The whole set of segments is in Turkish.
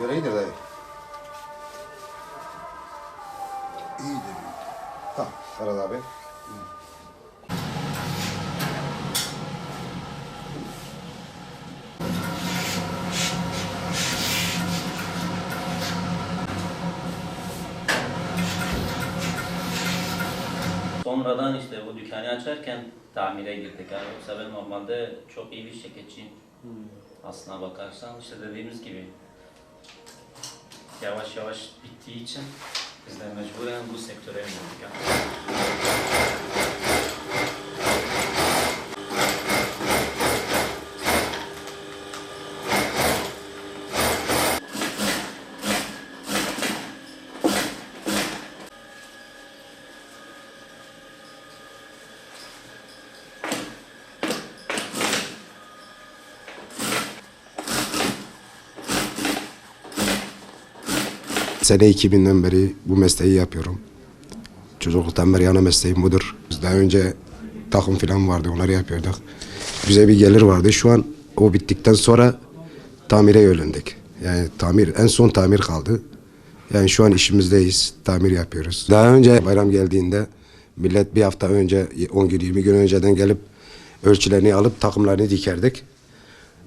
Böyle iyidir dayı. İyidir. Tamam. Ferhat abi. Sonradan işte bu dükkanı açarken tamire girdik. Yani yoksa ben normalde çok iyi bir şirketçiyim. Aslına bakarsan işte dediğimiz gibi yavaş yavaş bittiği için biz de mecburen bu sektöre yöneldik. Sene 2000'den beri bu mesleği yapıyorum. Çocukluktan beri yana mesleğim budur. Biz Daha önce takım falan vardı onları yapıyorduk. Bize bir gelir vardı. Şu an o bittikten sonra tamire yönlendik. Yani tamir en son tamir kaldı. Yani şu an işimizdeyiz. Tamir yapıyoruz. Daha önce bayram geldiğinde millet bir hafta önce 10 gün 20 gün önceden gelip ölçülerini alıp takımlarını dikerdik.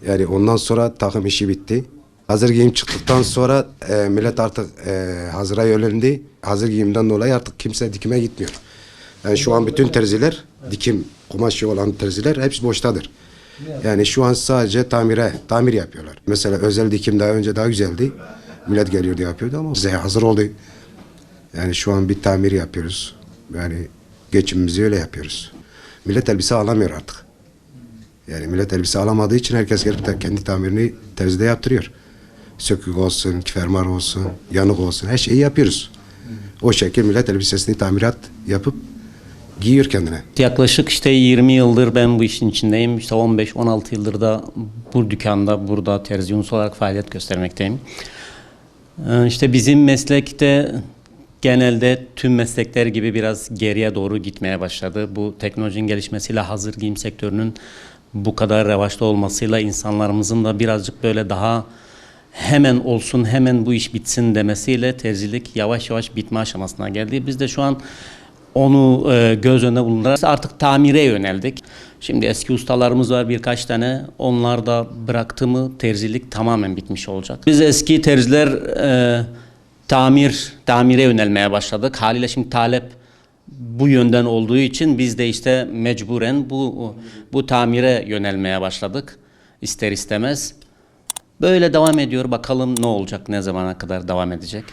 Yani ondan sonra takım işi bitti. Hazır giyim çıktıktan sonra e, millet artık e, hazıra yönlendi. Hazır giyimden dolayı artık kimse dikime gitmiyor. Yani şu an bütün terziler, dikim kumaşı olan terziler hepsi boştadır. Yani şu an sadece tamire, tamir yapıyorlar. Mesela özel dikim daha önce daha güzeldi. Millet geliyordu yapıyordu ama size hazır oldu. Yani şu an bir tamir yapıyoruz. Yani geçimimizi öyle yapıyoruz. Millet elbise alamıyor artık. Yani millet elbise alamadığı için herkes gelip kendi tamirini terzide yaptırıyor. Sökük olsun, fermuar olsun, yanık olsun her şeyi yapıyoruz. O şekilde millet elbisesini tamirat yapıp giyiyor kendine. Yaklaşık işte 20 yıldır ben bu işin içindeyim. İşte 15-16 yıldır da bu dükkanda burada terzi unsur olarak faaliyet göstermekteyim. Ee, İşte bizim meslekte genelde tüm meslekler gibi biraz geriye doğru gitmeye başladı. Bu teknolojinin gelişmesiyle hazır giyim sektörünün bu kadar revaçta olmasıyla insanlarımızın da birazcık böyle daha hemen olsun hemen bu iş bitsin demesiyle terzilik yavaş yavaş bitme aşamasına geldi. Biz de şu an onu e, göz önüne bulundurarak artık tamire yöneldik. Şimdi eski ustalarımız var birkaç tane. Onlar da bıraktı mı terzilik tamamen bitmiş olacak. Biz eski terziler e, tamir, tamire yönelmeye başladık. Haliyle şimdi talep bu yönden olduğu için biz de işte mecburen bu bu tamire yönelmeye başladık. İster istemez. Böyle devam ediyor. Bakalım ne olacak, ne zamana kadar devam edecek.